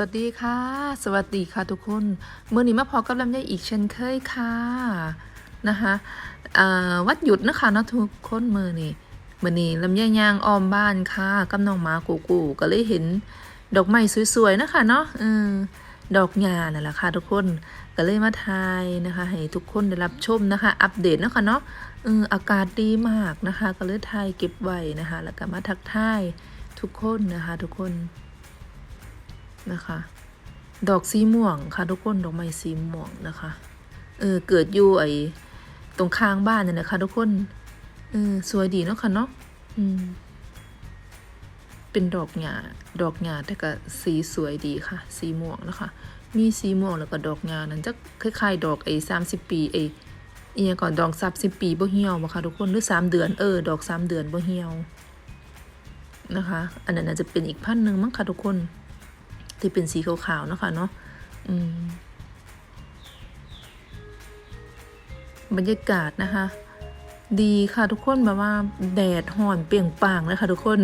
วัสดีค่ะ สวัสดีค่ะทุกคนเมื่อนี้มาพอกับลำไยอีกเช่นเคยค่ะนะคะวัดหยุดนะคะเนาะทุกคนมือนี้มื่อนี้ลำไยยางออมบ้านค่ะกับน้องหมากูกูก็เลยเห็นดอกไม้สวยๆนะคะเนาะออดอกหญ้านั่นแหละค่ะทุกคนก็เลยมาทายนะคะให้ทุกคนได้รับชมนะคะ อัปเดตนะคะเนาะเอออากาศดีมากนะคะ ก็เลยทายเก็บไว้นะคะ แล้วก็มาทักทายทุกคนนะคะ ทุกคน นะคะ ดอกสีม่วงค่ะทุกคนดอกไม้สีม่วงนะคะเออเกิดอยู่ไอ้ตรงข้างบ้านเนี่ยนะคะ ทุกคนเออสวยดีเนาะค่ะเนาะอืมเป็นดอกหญ้าดอกหญ้าแต่ก็สีสวยดีค่ะ สีม่วงนะคะ มีสีม่วงแล้วก็ดอกหญ้านั้นจะคล้ายๆ ดอกไอ้สามสิบปีไอ้อียก่อนดอกสามสิบปีบ่เหี่ยวบ่ค่ะทุกคนหรือสามเดือนเออดอกสามเดือนบ่เหี่ยวนะคะ อันนั้นน่าจะเป็นอีกพันธุ์หนึ่งมั้งค่ะทุกคน ที่เป็นสีขาวๆนะคะเนาะอืมบรรยากาศนะคะ ดีค่ะทุกคนแบบว่า แดดห่อนเปรียงป่างเลยค่ะทุกคน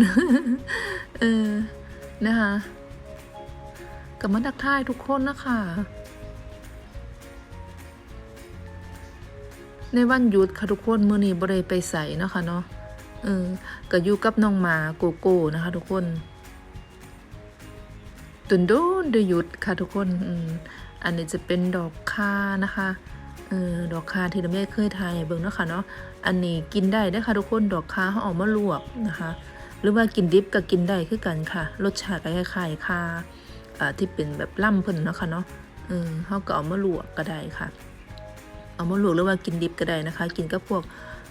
เออ นะคะกับมาดักทายทุกคนนะคะในวันหยุดค่ะทุกคนมือนี้บ่ได้ไปใส่เนาะค่ะเนาะเออก็อยู่กับน้องหมาโกโก้นะคะ ทุกคน ตุนดนเดหยุดค่ะทุกคนอันนี้จะเป็นดอกคานะคะเออดอกคาที่เราไม่เคยทายเบิ่งเนาะค่ะเนาะอันนี้กินได้เด้ค่ะทุกคนดอกคาเขาเออกมาลวกนะคะ หรือว่ากินดิบก็กินได้คือกันค่ะ รสชาติคล้ายๆคาอ่าที่เป็นแบบล่ำเพิ่นเนาะค่ะเนาะเออเขาก็เอามาลวกก็ได้ค่ะ เอามาลวกหรือว่ากินดิบก็ได้นะคะ กินกับพวก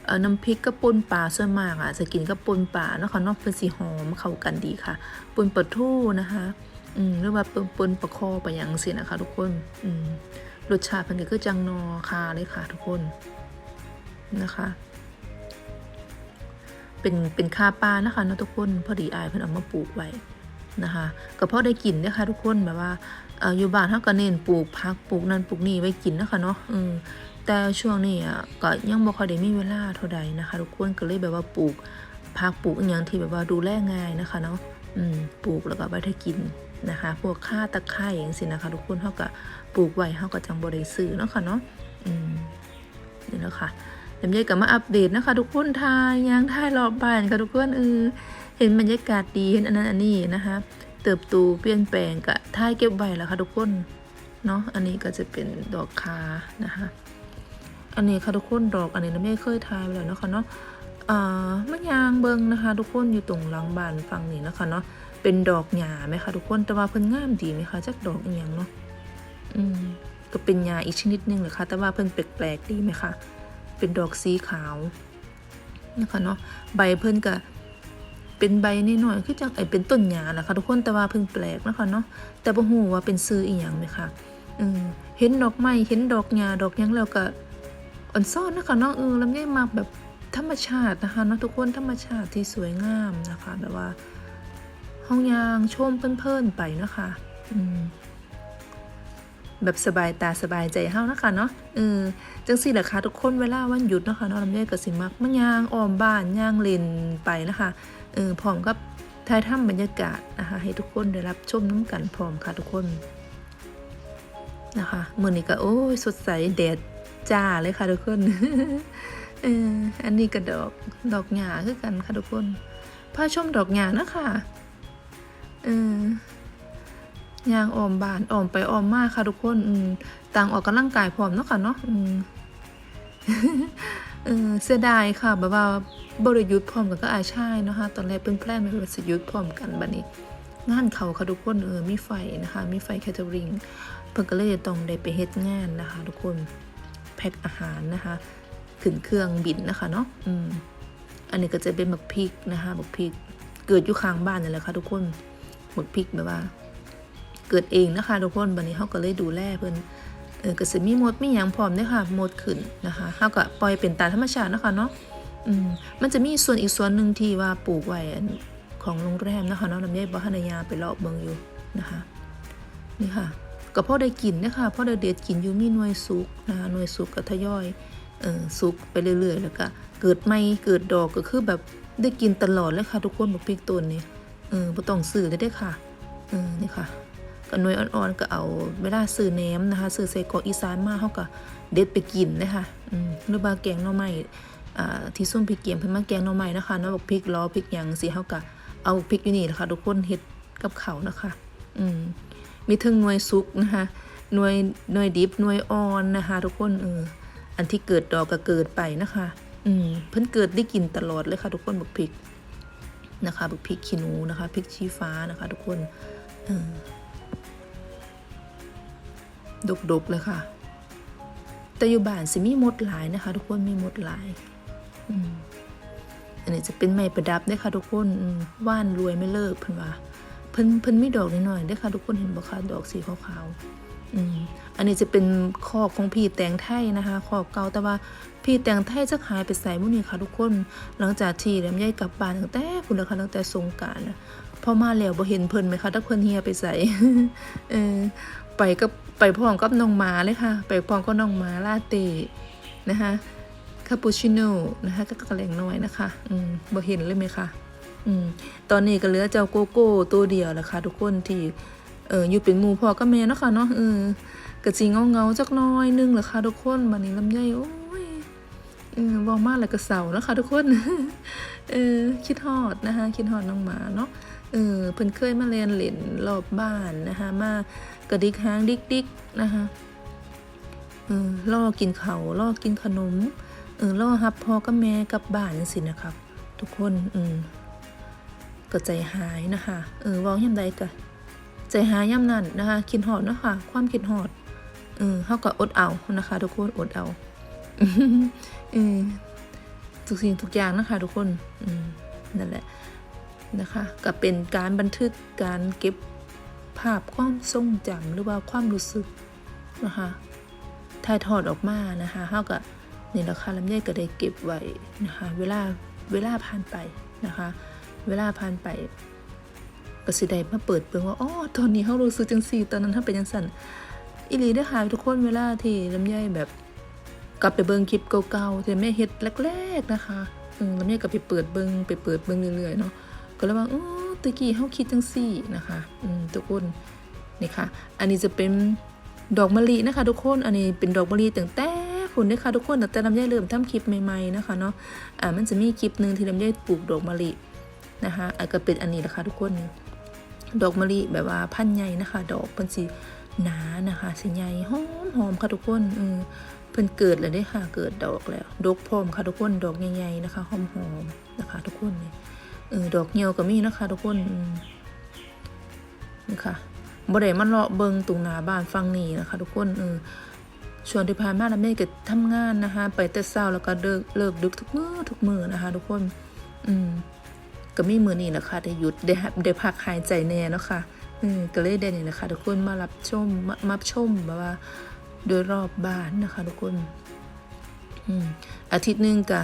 เอ่อน้ำพริกกับป่นปลาส่วนมากอะจะกินกับป่นปลาเนาะค่ะเนาะเป็นสีหอมเข้ากันดีค่ะป่นปลาทูนะคะ อืมหรือว่าปนปนประคอไปอย่างสินะคะ ทุกคนอืมรสชาติมันก็คือจังนอคาเลยค่ะ ทุกคนนะคะ เป็นเป็นคาปลานะคะเนาะทุกคนพอดีอายเพิ่นเอามาปลูกไว้นะคะก็พอได้กินนะคะทุกคนแบบว่าเอออยู่บ้านเฮาก็เน้นปลูกผักปลูกนั่นปลูกนี่ไว้กินนะคะเนาะอืมแต่ช่วงนี้อะก็ยังบ่ค่อยได้มีเวลาเท่าใดนะคะ ทุกคนก็เลยแบบว่าปลูกผักปลูกอย่างที่แบบว่าดูแลง่ายนะคะเนาะอืมปลูกแล้วก็ไว้ให้กิน นะคะ พวกข้าตะไคร้อย่างสินะคะ ทุกคนเขาก็ปลูกไว้เขาก็จังบริซื้อเนาะค่ะเนาะอืมนี่แล้วค่ะเดี๋ยวยัยกับมาอัปเดตนะคะ ทุกคนทายยางทายรอบบ้านค่ะทุกคนเออเห็นบรรยากาศดีเห็นอันนั้นอันนี้นะคะ เติบโตเปลี่ยนแปลงกะทายเก็บไว้แล้วค่ะทุกคนเนาะอันนี้ก็จะเป็นดอกคานะคะอันนี้ค่ะทุกคนดอกอันนี้นะไม่เคยทายไปแล้วเนาะค่ะเนาะอ่ามะยางเบิงนะคะ ทุกคนอยู่ตรงหลังบ้านฝั่งนี้นะคะเนาะ เป็นดอกหญ้าไหมคะทุกคนแต่ว่าเพิ่นงามดีไหมคะจักดอกอีหยังเนาะอืมก็เป็นหญ้าอีกชนิดหนึงเลยค่ะแต่ว่าเพิ่นแปลกๆดีไหมคะเป็นดอกสีขาวนะคะเนาะใบเพิ่นก็เป็นใบนิดหน่อยๆคือจังไอเป็นต้นหญ้านะคะทุกคนแต่ว่าเพิ่งแปลกนะคะเนาะแต่บ่ฮู้ว่าเป็นซื้ออีหยังไหมคะอืมเห็นดอกไม้เห็นดอกหญ้าดอกหยังแล้วก็อ่อนซ่อนนะคะเนาะเออลำไยมักแบบธรรมชาตินะคะเนาะทุกคนธรรมชาติที่สวยงามนะคะแบบว่า ห้องยางชมเพลินๆไปนะคะอืมแบบสบายตาสบายใจเฮานะคะเนาะเออจังสี่แหละค่ะทุกคนเวลาวันหยุดนะคะเนาะลำไยก็สิมักมายางอ้อมบ้านยางเล่นไปนะคะเออพร้อมกับถ่ายทำบรรยากาศนะคะให้ทุกคนได้รับชมน้ำกันพร้อมค่ะทุกคนนะคะมือนี้ก็โอ้ยสดใสแดดจ้าเลยค่ะทุกคนเอออันนี้ก็ดอกดอกหญ้าคือกันค่ะทุกคนพาชมดอกหญ้าเนาะค่ะ เออย่างออมบานออมไปออมมาค่ะทุกคน อืมต่างออกกำลังกายพร้อมเนาะค่ะเนาะอืมเออเสียดายค่ะแบบว่าบริยุทธ์พร้อมกันก็อาชายเนาะคะตอนแรกเป็นแพลนไม่ว่าจะยุทธ์พร้อมกันบัดนี้งานเขาค่ะทุกคนเออมีไฟนะคะ มีไฟแคทเทอริงเพิ่นก็เลยต้องได้ไปเฮ็ดงานนะคะ ทุกคนแพ็คอาหารนะคะขึ้นเครื่องบินนะคะเนาะอืมอันนี้ก็จะเป็นหมกพริกนะคะหมกพริกเกิดอยู่ข้างบ้านนี่แหละค่ะทุกคน หมึกพริกแบบว่า เกิดเองนะคะทุกคนบันนี้เขาก็เลยดูแลเพิ่นเออก็สิมีมดมีหยังพร้อมเด้อค่ะมดขึ้นนะคะเขาก็ปล่อยเป็นตามธรรมชาตินะคะเนาะอืมมันจะมีส่วนอีกส่วนหนึ่งที่ว่าปลูกไว้ของโรงแรมนะคะเนาะลำไยบ่ทันได้ยาไปเลาะเบิ่งอยู่นะคะนี่ค่ะก็พ่อได้กินนะคะพ่อได้เด็ดกินอยู่มีหน่วยสุกนะคะหน่วยสุกก็ทยอยเออสุกไปเรื่อยๆ แล้วก็เกิดไม่เกิดดอกก็คือแบบได้กินตลอดเลยค่ะทุกคนบักพริกต้นนี่เออบ่ต้องซื้อเลยเด้ค่ะเออนี่ค่ะก็หน่วยอ่อนๆก็เอาเวลาซื้อแหนมนะคะซื้อใส่กรอกอีสานมาเฮาก็เด็ดไปกินนะคะอืมหรือว่าแกงหน่อไม้อ่าที่ส้มพริกเกียมเพิ่นมาแกงหน่อไม้นะคะเนาะบอกพริกล้อพริกหยังสิเฮาก็เอาพริกอยู่นี่นะคะทุกคนเฮ็ดกับเขานะคะ อืมมีทั้งหน่วยสุกนะคะหน่วยหน่วยดิบหน่วยอ่อนนะคะ ทุกคนเอออันที่เกิดดอกก็เกิดไปนะคะ อืมเพิ่นเกิดได้กินตลอดเลยค่ะ ทุกคนบักพริก นะคะพริกขี้หนูนะคะพริกชี้ฟ้านะคะทุกคนดกๆเลยค่ะ แต่อยู่บ้านสิมีมดหลายนะคะ ทุกคนมีมดหลายอันนี้จะเป็นไม้ประดับเด้ค่ะ ทุกคนว่านรวยไม่เลิกเพิ่นว่าเพิ่นเพิ่นมีดอกน้อยๆเด้ค่ะ ทุกคนเห็นบ่คะดอกสีขาวๆ อันนี้จะเป็นคอกของพี่แตงไทยนะคะคอกเก่าแต่ว่าพี่แตงไทยจะหายไปใส่บุนี่ค่ะทุกคน หลังจากที่ลำไยกลับบ้านตั้งแต่พุ่นแล้วค่ะตั้งแต่สงกานต์น่ะพอมาแล้วบ่เห็นเพิ่นไหมคะถ้าเพิ่นเฮียไปใส่เออไปกับไปพร้อมกับน้องหมาเลยค่ะ ไปพร้อมกับน้องหมาลาเต้นะคะคาปูชิโน่นะคะก็กระแหลงน้อยนะคะ อืมบ่เห็นเลยไหมคะอืมตอนนี้ก็เหลือเจ้าโกโก้ตัวเดียวแหละค่ะทุกคนที่ เอออยู่เป็นหมู่พ่อกับแม่เนาะค่ะเนาะเออก็สิเงาเงาๆจักน้อยนึงแหละค่ะทุกคนบัดนี้ลำไยโอ้ยเออเว้ามากแล้วก็เศร้าเนาะค่ะทุกคนเออคิดฮอดนะคะคิดฮอดน้องหมาเนาะเออเพิ่นเคยมาเรียนเล่นรอบบ้านนะคะมากระดิกหางดิกดิกๆนะคะเออล่อกินเขาล่อกินขนมเออล่อรับพ่อกับแม่กับบ้านจังซี่นะครับ ทุกคนอืมก็ใจหายนะคะเออว้าย่ำใดก็ ใจหายย่ำนั่นนะคะคิดหอดเนาะคะความคิดหอดเออเฮาก็อดเอานะคะ ทุกคนอดเอาเออทุกสิ่งทุกอย่างนะคะ ทุกคนอืมนั่นแหละนะคะก็เป็นการบันทึกการเก็บภาพความทรงจำหรือว่าความรู้สึกนะคะถ่ายทอดออกมานะคะเฮาก็นี่แหละค่ะลำไยก็ได้เก็บไว้นะคะ เวลาเวลาผ่านไปนะคะ เวลาผ่านไป ก็สิได้มาเปิดเบิ่งว่าอ๋อตอนนี้เฮารู้สึกจังซี่ตอนนั้นเฮาเป็นจังซั่นอีหลีเด้อค่ะทุกคนเวลาที่ลำไยแบบกลับไปเบิ่งคลิปเก่าๆที่แม่เฮ็ดแรกๆนะคะอืมลำไยก็ไปเปิดเบิ่งไปเปิดเบิ่งเรื่อยๆเนาะก็เลยว่าอ๋อตะกี้เฮาคิดจังซี่นะคะอืมทุกคนนี่ค่ะ อันนี้จะเป็นดอกมะลินะคะทุกคนอันนี้เป็นดอกมะลิตั้งแต่คุณด้วยค่ะทุกคนแต่ลำไยเริ่มทำคลิปใหม่ๆนะคะเนาะอ่ามันจะมีคลิปหนึ่งที่ลำไยปลูกดอกมะลินะคะอันก็เป็นอันนี้แหละค่ะทุกคน ดอกมะลิแบบว่าพันใหญ่นะคะ ดอกเป็นสีหนานะคะสีใหญ่หอมหอมค่ะทุกคนเออเพิ่นเกิดแล้วได้ค่ะ เกิดดอกแล้วดอกพร้อมค่ะทุกคนดอกใหญ่ๆนะคะหอมหอมๆนะคะ ทุกคนนี่เออดอกเหี่ยวก็มีนะคะ ทุกคนนี่ค่ะบ่ได้มันเลาะเบิงตรงหน้าบ้านฟังนี่นะคะ ทุกคนเออช่วงที่ผ่านมาแล้วแม่ก็ทำงานนะคะ ไปแต่เช้าแล้วก็เลิกเลิกดึกทุกมื้อทุกมื้อนะคะ ทุกคน อืม ก็มีมือนี้นะคะได้หยุดได้ได้พักหายใจแน่เนาะค่ะอืมก็เลยได้นี่นะคะทุกคนมารับชมมามาชมแบบว่าโดยรอบบ้านนะคะ ทุกคนอืมอาทิตย์หนึ่งก็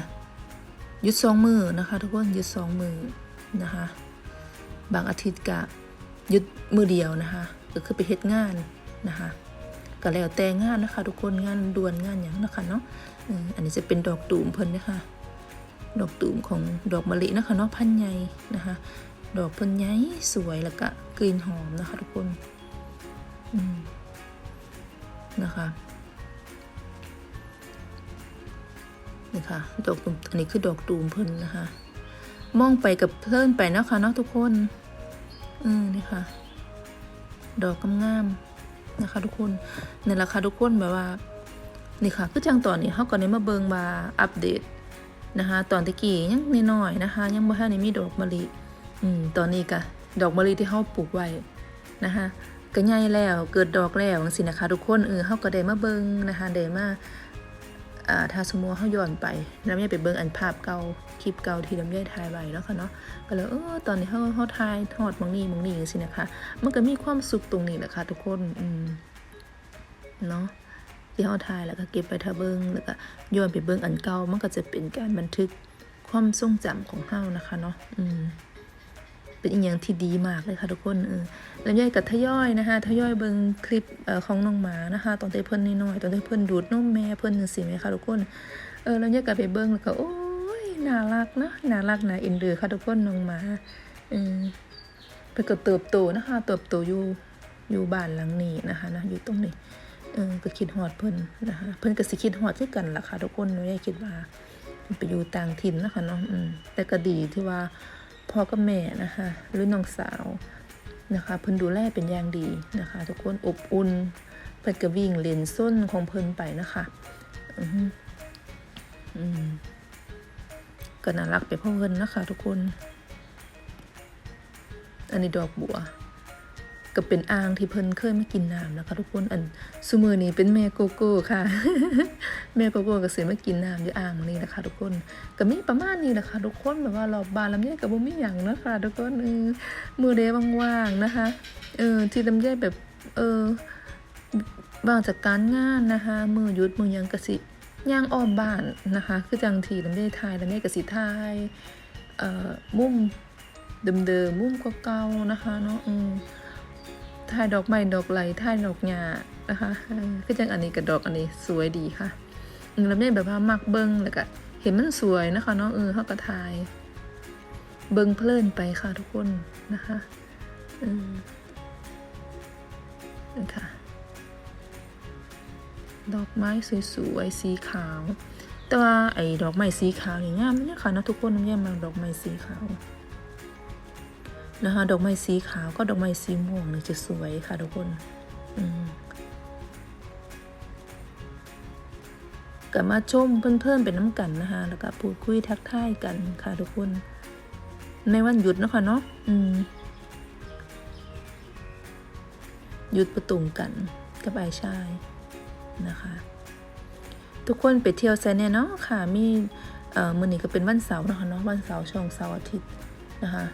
หยุดสองมือนะคะ ทุกคนหยุดสองมือนะคะ บางอาทิตย์ก็หยุดมือเดียวนะคะก็คือไปเฮ็ดงานนะคะก็แล้วแต่งานนะคะ ทุกคนงานด่วนงานอย่างนะคะเนาะอันนี้จะเป็นดอกตูมเพิ่นนะคะ ดอกตูมของดอกมะลินะคะเนาะพันใหญ่นะคะ ดอกพิ่นใหญ่สวยแล้วก็กลิ่นหอมนะคะทุกคนนะคะนี่ค่ะดอกตูมอันนี้คือดอกตูมเพิ่นนะคะ มองไปกับเพลินไปนะคะเนาะทุกคนอืมนี่ค่ะ ดอกงามๆนะคะ ทุกคนในี่แหละค่ะทุกคนแบบว่านี่ค่ะ คือจังตอนนี้เขาก็ได้มาเบิงมาอัปเดต นะคะ ตอนตะกี้ยังน้อยๆนะคะ ยังบ่ทันได้มีดอกมะลิอืมตอนนี้ก็ดอกมะลิที่เฮาปลูกไว้นะคะก็ใหญ่แล้วเกิดดอกแล้วจังซี่นะคะทุกคนเออเฮาก็ได้มาเบิ่งนะคะได้มาอ่าถ้าสมมติว่าเฮาย้อนไปแล้วแม่ไปเบิ่งอันภาพเก่าคลิปเก่าที่ลำไยถ่ายไว้แล้วค่ะเนาะก็เลยเออตอนนี้เฮาเฮาถ่ายทอดบางนี้บางนี้จังซี่นะคะ มันก็มีความสุขตรงนี้แหละค่ะทุกคนอืมเนาะ ที่เขาถ่ายแล้วก็เก็บไปทาเบิงแล้วก็ย้อนไปเบิงอันเก่ามันก็จะเป็นการบันทึกความทรงจำของเฮานะคะเนาะอืมเป็นอีกอย่างที่ดีมากเลยค่ะทุกคนเออล้วย่อยกับทยอยนะคะทยอยเบิงคลิปเอ่อของน้องหมานะคะตอนที่เพิ่นน้อยๆตอนที่เพิ่นดูดนมแม่เพิ่นจังซี่ไหมคะทุกคนเออล้วย่อยกับไปเบิงแล้วก็โอ้ยน่ารักเนาะน่ารักน่าเอ็นดูค่ะทุกคนน้องหมาเออเพิ่นก็เติบโตนะคะ เติบโตอยู่อยู่บ้านหลังนี้นะคะนะอยู่ตรงนี้ เออก็คิดฮอดเพิ่นนะคะ เพิ่นก็สิคิดฮอดคือกันล่ะค่ะทุกคนหนูได้คิดว่าไปอยู่ต่างถิ่นนะคะเนาะอืมแต่ก็ดีที่ว่าพ่อกับแม่นะคะ หรือน้องสาวนะคะเพิ่นดูแลเป็นอย่างดีนะคะ ทุกคนอบอุ่นเพิ่นก็วิ่งเล่นส้นของเพิ่นไปนะคะอือฮึอืมก็น่ารักไปเพ่อเพิ่นนะคะ ทุกคน อันนี้ดอกบัว ก็เป็นอ่างที่เพิ่นเคยมากินน้ำนะคะทุกคนอันซุมือนี้เป็นแม่โกโก้ค่ะ แม่โกโก้ก็สิมากินน้ำอยู่อ่างนี่นะคะ ทุกคนก็มีประมาณนี้แหละคะ ทุกคนแบบว่ารอบบานลำไยกับบ่มีหยังนะคะทุกคนเออมือเดว่างๆนะคะเออที่ลำไยแบบเออว่างจากการงานนะคะ มือหยุดมือยังกะสิย่างอ้อมบ้านนะคะ คือจังทีลำไยทายลำไยกะสิทายเอ่อมุมเดิมๆมุ่มเก่าๆนะคะเนาะอืม ถ่ายดอกไม้ดอกไหลถ่ายดอกหญ้านะคะเออคือจังอันนี้กับดอกอันนี้สวยดีค่ะอืมแล้วแม่แบบว่ามักเบิ้งแล้วก็เห็นมันสวยนะคะเนาะเออเขาก็ถ่าย เบิ้งเพลินไปค่ะทุกคนนะคะอืมนะคะดอกไม้สวยๆสีขาว แต่ว่าไอ้ดอกไม้สีขาวนี่งามเนี่ยค่ะนะทุกคนน้ำแย่มาดอกไม้สีขาว นะคะดอกไม้สีขาวก็ดอกไม้สีม่วงเนี่ยจะสวยค่ะทุกคนอืมก็มาชมเพื่อนๆเป็นน้ำกันนะคะแล้วก็พูดคุยทักทายกันค่ะทุกคน ในวันหยุดนะคะเนาะหยุดประตุงกันกับไอชายนะคะ ทุกคนไปเที่ยวไซเนี่ยเนาะค่ะมีเอ่อมือนี้ก็เป็นวันเสาร์นะคะเนาะวันเสาร์ช่วงเสาร์อาทิตย์นะคะ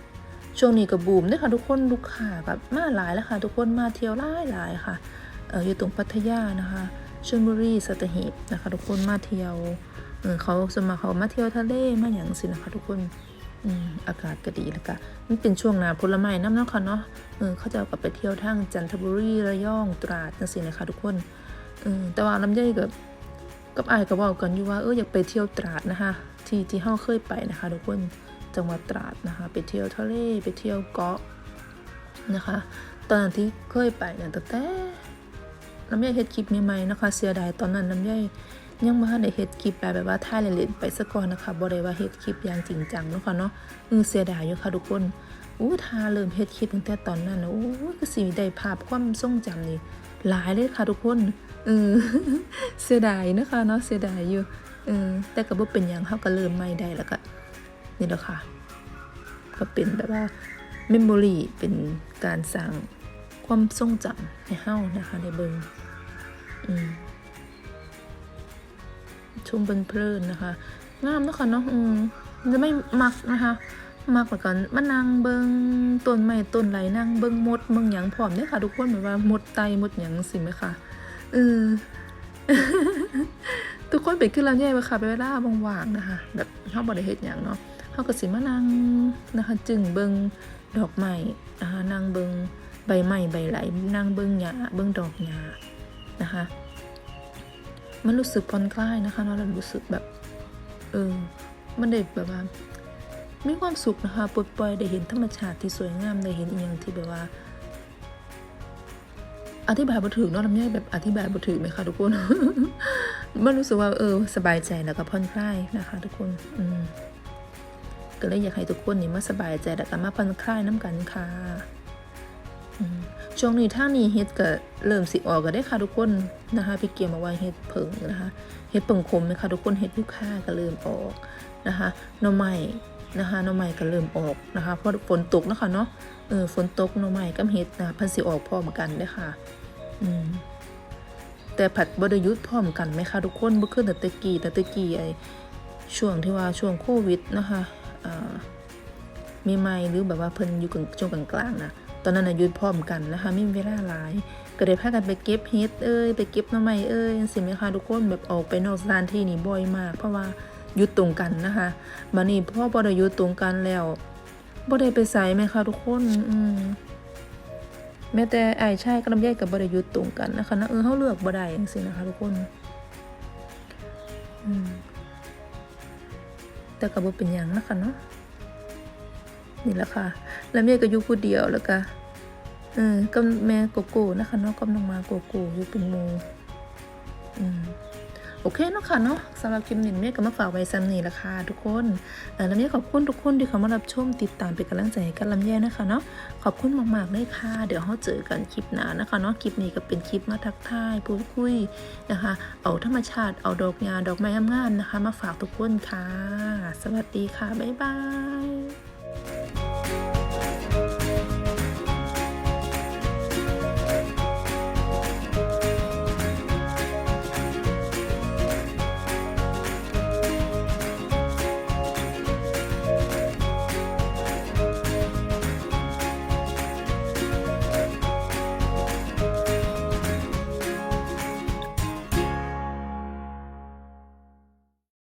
ช่วงนี้ก็บูมด้วยค่ะทุกคนลูกค้าแบบมาหลายแล้วค่ะทุกคนมาเที่ยวหลายหลายค่ะเอออยู่ตรงพัทยานะคะชลบุรีสัตหีบนะคะทุกคนมาเที่ยวเออเขาสวนมาเขามาเที่ยวทะเลมาอย่างสินะคะทุกคนอืมอากาศก็ดีแล้วก็มันเป็นช่วงหนาผลไม้น้ำเนาะค่ะเนาะเออเขาจะกลับไปเที่ยวทางจันทบุรีระยองตราดจังสินะคะทุกคนเออแต่ว่าลำไยกับกับอายก็เว่ากันอยู่ว่าเอออยากไปเที่ยวตราดนะคะที่ที่เฮาเคยไปนะคะทุกคน จังหวัดตราดนะคะ ไปเที่ยวทะเลไปเที่ยวเกาะนะคะ ตอนนั้นที่เคยไปเนี่ยตั้งแต่น้ำย่อยเฮ็ดคลิปใหม่ๆนะคะ เสียดายตอนนั้นน้ำย่อยยังบ่ทันได้เฮ็ดคลิปแบบว่าถ่ายเล่นๆไปซะก่อนนะคะบ่ได้ว่าเฮ็ดคลิปอย่างจริงจังเนาะค่ะเนาะเออเสียดายอยู่ค่ะทุกคนอู้ถ้าเริ่มเฮ็ดคลิปตั้งแต่ตอนนั้นนะโอ้ก็สิได้ภาพความทรงจำนี่หลายเลยค่ะทุกคนเออเสียดายนะคะเนาะเสียดายอยู่เออแต่ก็บ่เป็นหยังเฮาก็เริ่มใหม่ได้แล้วก็ นี่แหละค่ะ ก็เป็นแบบว่าเมมโมรีเป็นการสร้างความทรงจำให้เฮานะคะในเบิงอืมชมเพลินๆนะคะ งามนะคะเนาะอืมจะไม่มักนะคะมักเหมือนกันมานั่งเบิงต้นไม้ต้นไหลนั่งเบิงมดเบิงหยังพร้อมเนี่ยค่ะ ทุกคนเหมือนว่ามดไตมดหยังสิไหมคะเออทุกคนเป็นขึ้นแลำแย่ไปค่ะไปเวลาว่างๆนะคะ แบบเฮาบ่ได้เฮ็ดหยังเนาะ เขาก็สิมานั่งนะคะจึงเบิงดอกไม้นะคะนั่งเบิงใบไม้ใบไหลนั่งเบิงหญ้าเบิงดอกหญ้านะคะ มันรู้สึกผ่อนคลายนะคะเนาะเรารู้สึกแบบเออมันได้แบบว่ามีความสุขนะคะปลดปล่อยได้เห็นธรรมชาติที่สวยงามได้เห็นอีกอย่างที่แบบว่า อธิบายบ่ถูกเนาะลำไยแบบอธิบายบ่ถูกไหมคะทุกคนมันรู้สึกว่าเออ สบายใจแล้วก็ผ่อนคลายนะคะ ทุกคน อืม ก็เลยอยากให้ทุกคนนี่มาสบายใจแล้วก็มาผ่อนคลายน้ำกันค่ะช่วงนี้ทานี้เฮ็ดก็เริ่มสิออกก็ได้ค่ะทุกคนนะคะพี่เกียร์มาว่าเฮ็ดเผิงนะคะเฮ็ดเผิงคมนะคะทุกคนเฮ็ดลูกค้าก็เริ่มออกนะคะน่อไม้นะคะน่อไม้ก็เริ่มออกนะคะเพราะฝนตกนะคะเนาะเออฝนตกน่อไม้กับเฮ็ดนะพันสิออกพร้อมกันเด้ค่ะอืมแต่ผัดบดยุทธ์พร้อมกันไหมคะทุกคนเมื่อคืนแต่ตะกี้แต่ตะกี้ไอช่วงที่ว่าช่วงโควิดนะคะ อ่ามีไม่หรือแบบว่าเพิ่นอยู่กลางช่วงกลางๆนะตอนนั้นนะหยุดพร้อมกันนะคะไม่มีเวลาหลาย ก็ได้พากันไปเก็บเฮ็ดเอ้ยไปเก็บหน่อไม้เอ้ยสิไหมคะทุกคนแบบออกไปนอกสถานที่นี่บ่อยมาก เพราะว่าหยุดตรงกันนะคะมานี่พ่อบ่ได้ยุดตรงกันแล้วบ่ได้ไปใส่ไหมคะทุกคนอืมแม้แต่ไอ้ชายกับลำไยกับบริยุทธ์ตรงกันนะคะนะเออเขาเลือกบ่ได้จังซี่นะคะทุกคนอืม แต่ก็บ่เป็นหยังนะคะเนาะนี่แหละค่ะ แล้วแม่ก็อยู่ผู้เดียวแล้วก็เออก็แม่โกโก้นะคะเนาะกับน้องมาโกโก้อยู่เป็นหมูอืม โอเคเนาะค่ะเนาะสำหรับคลิปนี้เมย์ก็มาฝากไว้ซ้ำนี่ละค่ะทุกคนแล้วเมย์ขอบคุณทุกคนที่เข้ามารับชมติดตามเป็นกำลังใจให้กันลำแย่นะคะเนาะขอบคุณมากๆเลยค่ะ เดี๋ยวเราเจอกันคลิปหน้านะคะเนาะคลิปนี้ก็เป็นคลิปมาทักทายพูดคุยนะคะ เอาธรรมชาติเอาดอกยาดอกไม้งามๆนะคะ มาฝากทุกคนค่ะ สวัสดีค่ะบ๊ายบาย